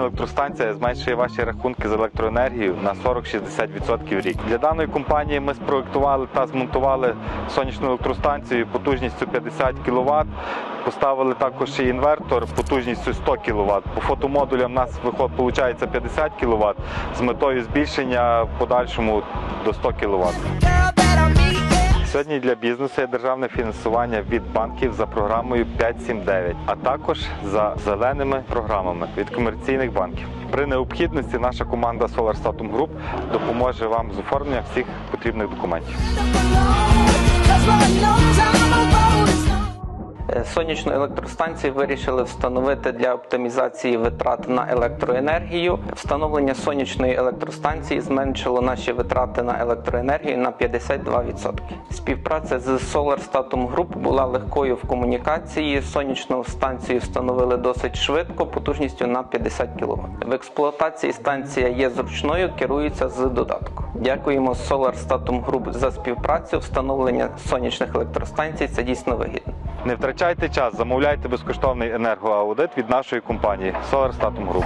електростанція зменшує ваші рахунки з електроенергією на 40-60% рік. Для даної компанії ми спроектували та змонтували сонячну електростанцію потужністю 50 кВт. Поставили також і інвертор потужністю 100 кВт. По фотомодулям у нас виходить 50 кВт з метою збільшення в подальшому до 100 кВт. Сьогодні для бізнесу є державне фінансування від банків за програмою 579, а також за зеленими програмами від комерційних банків. При необхідності наша команда Solar Statum Group допоможе вам з оформленням всіх потрібних документів. Сонячну електростанцію вирішили встановити для оптимізації витрат на електроенергію. Встановлення сонячної електростанції зменшило наші витрати на електроенергію на 52%. Співпраця з Solar Statum Group була легкою в комунікації. Сонячну станцію встановили досить швидко, потужністю на 50 кВт. В експлуатації станція є зручною, керується з додатку. Дякуємо Solar Statum Group за співпрацю. Встановлення сонячних електростанцій це дійсно вигідно. Не втрачайте час, замовляйте безкоштовний енергоаудит від нашої компанії Solar Statum Group.